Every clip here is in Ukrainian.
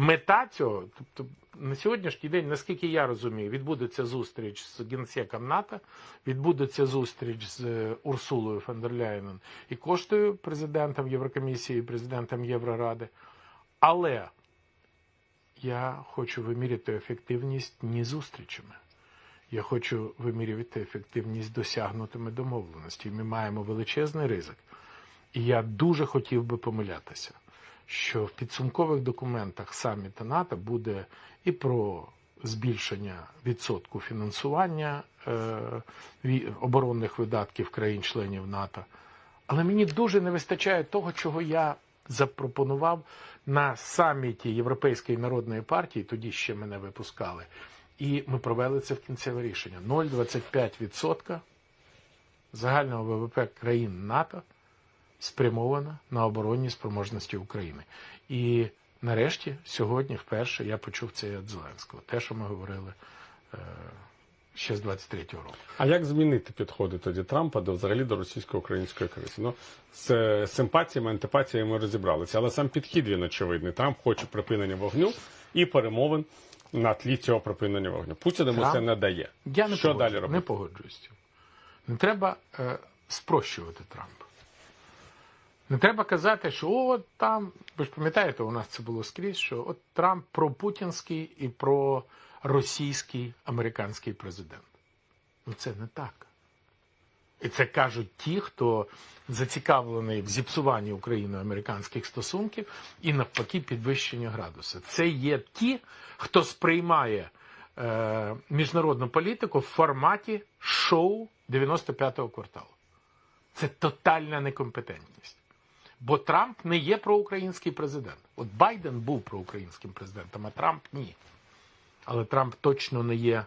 мета цього, тобто на сьогоднішній день, наскільки я розумію, відбудеться зустріч з генсеком НАТО, відбудеться зустріч з е, Урсулою фон і коштою президентом Єврокомісії, президентом Євроради. Але я хочу виміряти ефективність не зустрічами. Я хочу вимірювати ефективність досягнутими домовленості. Ми маємо величезний ризик. І я дуже хотів би помилятися, що в підсумкових документах саміта НАТО буде і про збільшення відсотку фінансування е, оборонних видатків країн-членів НАТО. Але мені дуже не вистачає того, чого я запропонував на саміті Європейської народної партії, тоді ще мене випускали. І ми провели це в кінцеве рішення. 0,25% загального ВВП країн НАТО спрямована на оборонні спроможності України. І нарешті, сьогодні, вперше, я почув це від Зеленського. Те, що ми говорили е, ще з 23-го року. А як змінити підходи тоді Трампа до взагалі до російсько-української кризи? Ну з симпатіями, антипатіями ми розібралися, але сам підхід він очевидний. Трамп хоче припинення вогню і перемовин на тлі цього припинення вогню. Путін йому Трамп? це не дає. Я не, що погоджу- далі робити? не погоджуюсь. Не треба е, спрощувати Трампа. Не треба казати, що от там, ви ж пам'ятаєте, у нас це було скрізь, що от Трамп пропутінський і проросійський американський президент. Ну це не так. І це кажуть ті, хто зацікавлений в зіпсуванні Україною американських стосунків і навпаки підвищення градуса. Це є ті, хто сприймає е, міжнародну політику в форматі шоу 95-го кварталу. Це тотальна некомпетентність. Бо Трамп не є проукраїнський президент. От Байден був проукраїнським президентом, а Трамп ні. Але Трамп точно не є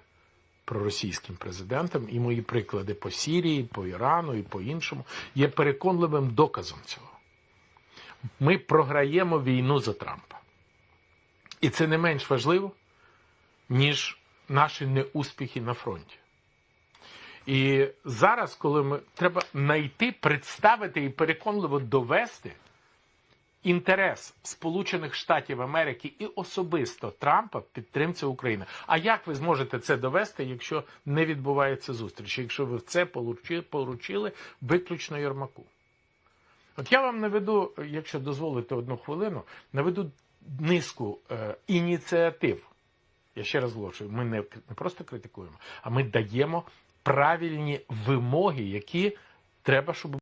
проросійським президентом, і мої приклади по Сірії, по Ірану і по іншому є переконливим доказом цього. Ми програємо війну за Трампа. І це не менш важливо, ніж наші неуспіхи на фронті. І зараз, коли ми треба знайти, представити і переконливо довести інтерес Сполучених Штатів Америки і особисто Трампа в підтримці України. А як ви зможете це довести, якщо не відбувається зустріч, якщо ви це поручили виключно Єрмаку? От я вам наведу, якщо дозволите одну хвилину, наведу низку е, ініціатив. Я ще раз наголошую, ми не просто критикуємо, а ми даємо правильні вимоги, які треба, щоб